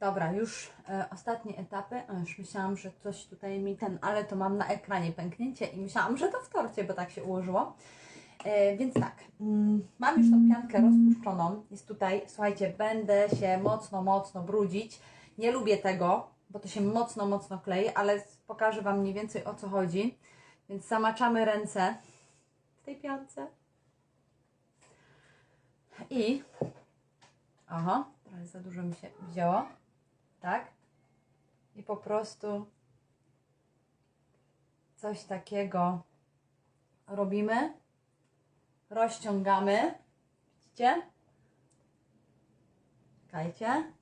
Dobra, już e, ostatnie etapy. O, już myślałam, że coś tutaj mi ten, ale to mam na ekranie pęknięcie i myślałam, że to w torcie, bo tak się ułożyło. E, więc tak, mm, mam już tą piankę rozpuszczoną. Jest tutaj, słuchajcie, będę się mocno, mocno brudzić. Nie lubię tego, bo to się mocno, mocno klei, ale pokażę Wam mniej więcej o co chodzi. Więc zamaczamy ręce w tej piance. I Aha, trochę za dużo mi się wzięło. Tak? I po prostu coś takiego robimy. Rozciągamy. Widzicie? Czekajcie.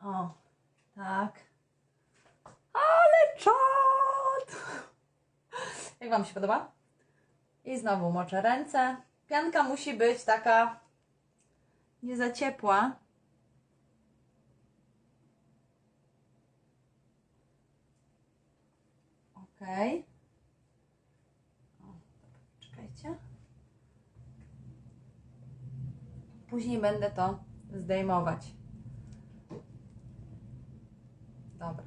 O, tak. Ale czad! Jak Wam się podoba? I znowu moczę ręce. Pianka musi być taka nie za ciepła. Ok. Czekajcie. Później będę to zdejmować. Dobra.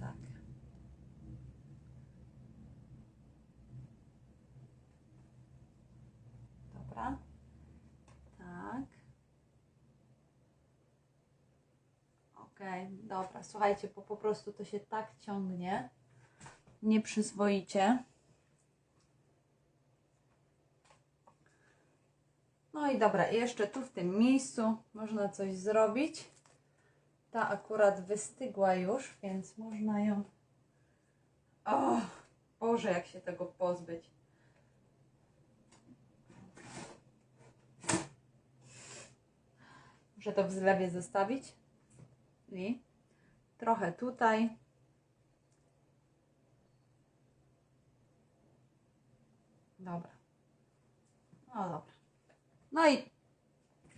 Tak. Dobra. Tak. Okej, dobra. Słuchajcie, bo po prostu to się tak ciągnie. Nieprzyzwoicie. No i dobra, jeszcze tu w tym miejscu można coś zrobić. Ta akurat wystygła już, więc można ją. O, Boże, jak się tego pozbyć. Muszę to w zlewie zostawić. I trochę tutaj. Dobra. No dobra. No i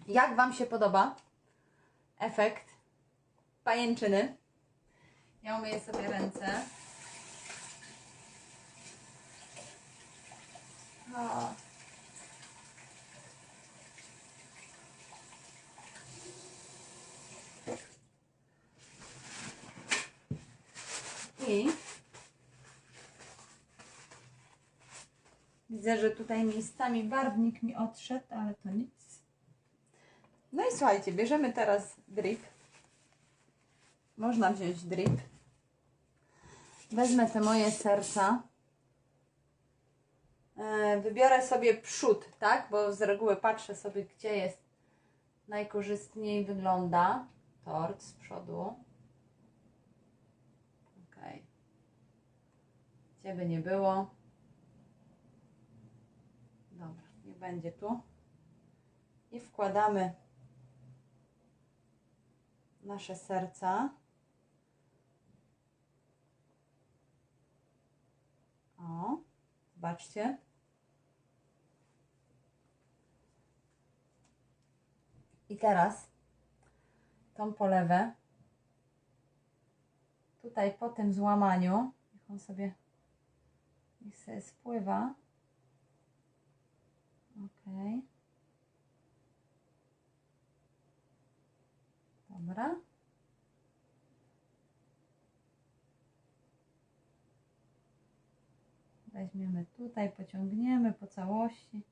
jak Wam się podoba efekt pajęczyny? Ja umyję sobie ręce. O. I widzę, że tutaj miejscami barwnik mi odszedł, ale to nic. No i słuchajcie, bierzemy teraz drip. Można wziąć drip. Wezmę te moje serca. E, Wybiorę sobie przód, tak? Bo z reguły patrzę sobie, gdzie jest najkorzystniej wygląda tort z przodu. Ok. By nie było. Dobra, nie będzie tu. I wkładamy nasze serca. O, zobaczcie. I teraz tą polewę tutaj po tym złamaniu, niech on sobie, niech sobie spływa. Ok. Dobra. Weźmiemy tutaj, pociągniemy po całości.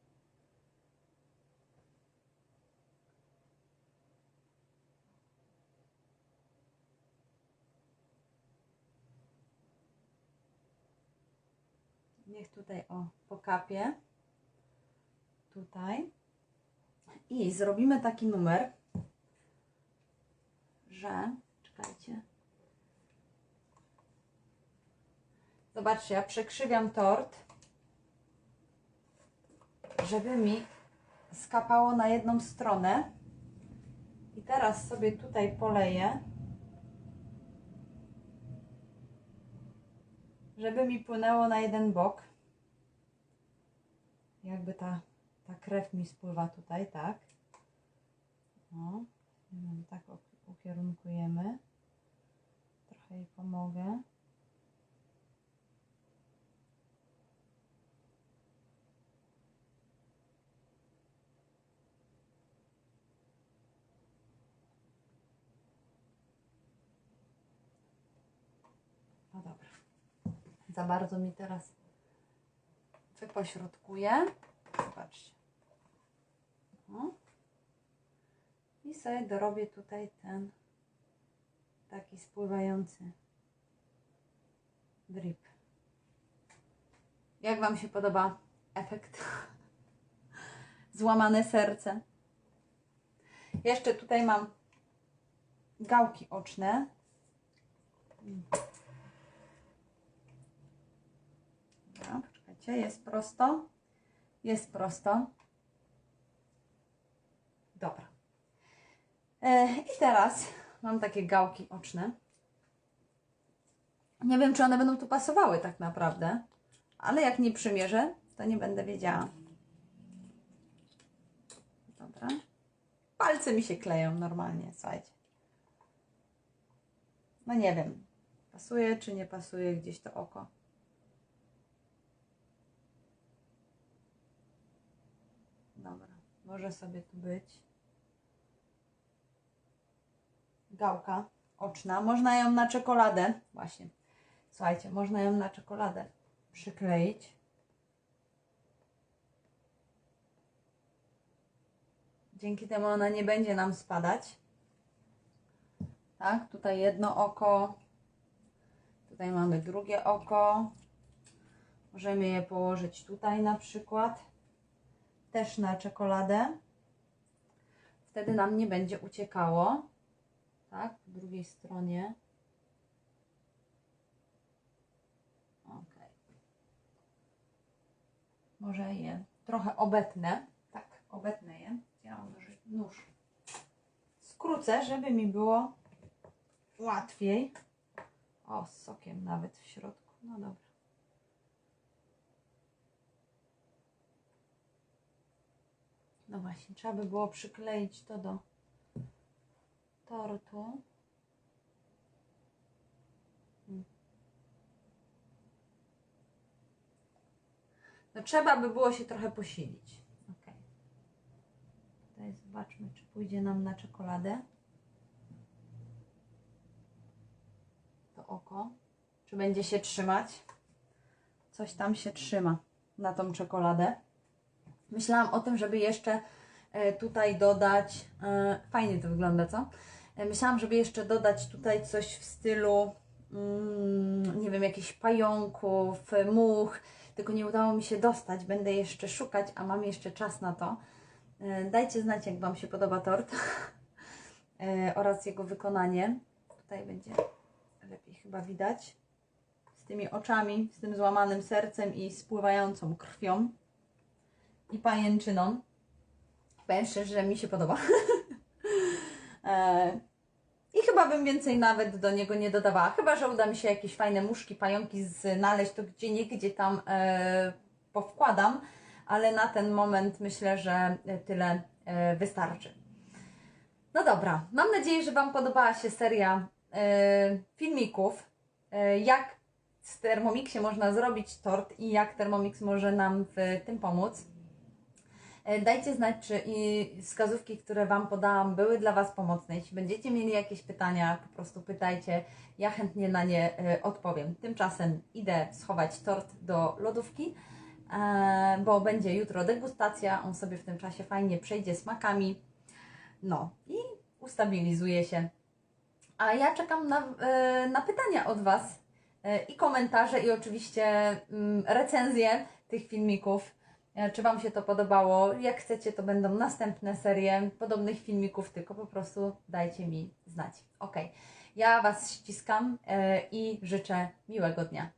Niech tutaj o pokapie. Tutaj. I zrobimy taki numer, że. Czekajcie. Zobaczcie, ja przekrzywiam tort, żeby mi skapało na jedną stronę. I teraz sobie tutaj poleję, żeby mi płynęło na jeden bok. Jakby ta, ta krew mi spływa tutaj, tak. O, tak ukierunkujemy. Trochę jej pomogę. Za bardzo mi teraz wypośrodkuję. Zobaczcie. O. I sobie dorobię tutaj ten taki spływający drip. Jak Wam się podoba efekt? Złamane serce. Jeszcze tutaj mam gałki oczne. Poczekajcie, jest prosto. Jest prosto. Dobra. E, I teraz mam takie gałki oczne. Nie wiem, czy one będą tu pasowały tak naprawdę, ale jak nie przymierzę, to nie będę wiedziała. Dobra. Palce mi się kleją normalnie, słuchajcie. No nie wiem, pasuje czy nie pasuje gdzieś to oko. Dobra, może sobie tu być. Gałka oczna. Można ją na czekoladę, właśnie. Słuchajcie, można ją na czekoladę przykleić. Dzięki temu ona nie będzie nam spadać. Tak, tutaj jedno oko. Tutaj mamy drugie oko. Możemy je położyć tutaj na przykład. Też na czekoladę. Wtedy nam nie będzie uciekało. Tak, po drugiej stronie. Ok. Może je trochę obetnę. Tak, obetnę je. Ja mam nóż-. Skrócę, żeby mi było łatwiej. O, z sokiem nawet w środku. No dobra. No właśnie, trzeba by było przykleić to do tortu. No trzeba by było się trochę posilić. Ok. Tutaj zobaczmy, czy pójdzie nam na czekoladę. To oko. Czy będzie się trzymać? Coś tam się trzyma na tą czekoladę. Myślałam o tym, żeby jeszcze e, tutaj dodać. e, Fajnie to wygląda, co? E, Myślałam, żeby jeszcze dodać tutaj coś w stylu, mm, nie wiem, jakichś pająków, much, tylko nie udało mi się dostać. Będę jeszcze szukać, a mam jeszcze czas na to. Dajcie znać, jak Wam się podoba tort oraz jego wykonanie. Tutaj będzie lepiej chyba widać. Z tymi oczami, z tym złamanym sercem i spływającą krwią i pajęczyną. Powiem szczerze, że mi się podoba. E, I chyba bym więcej nawet do niego nie dodawała. Chyba, że uda mi się jakieś fajne muszki, pająki znaleźć, to gdzie nie gdzie tam e, powkładam, ale na ten moment myślę, że tyle e, wystarczy. No dobra, mam nadzieję, że Wam podobała się seria filmików, jak z Thermomixie można zrobić tort i jak Thermomix może nam w tym pomóc. E, Dajcie znać, czy wskazówki, które Wam podałam, były dla Was pomocne. Jeśli będziecie mieli jakieś pytania, po prostu pytajcie. Ja chętnie na nie e, odpowiem. Tymczasem idę schować tort do lodówki, e, bo będzie jutro degustacja. On sobie w tym czasie fajnie przejdzie smakami. No i ustabilizuje się. A ja czekam na, na pytania od Was i komentarze, i oczywiście mm, recenzje tych filmików. E, Czy Wam się to podobało? Jak chcecie, to będą następne serie podobnych filmików, tylko po prostu dajcie mi znać. Ok, ja Was ściskam e, i życzę miłego dnia.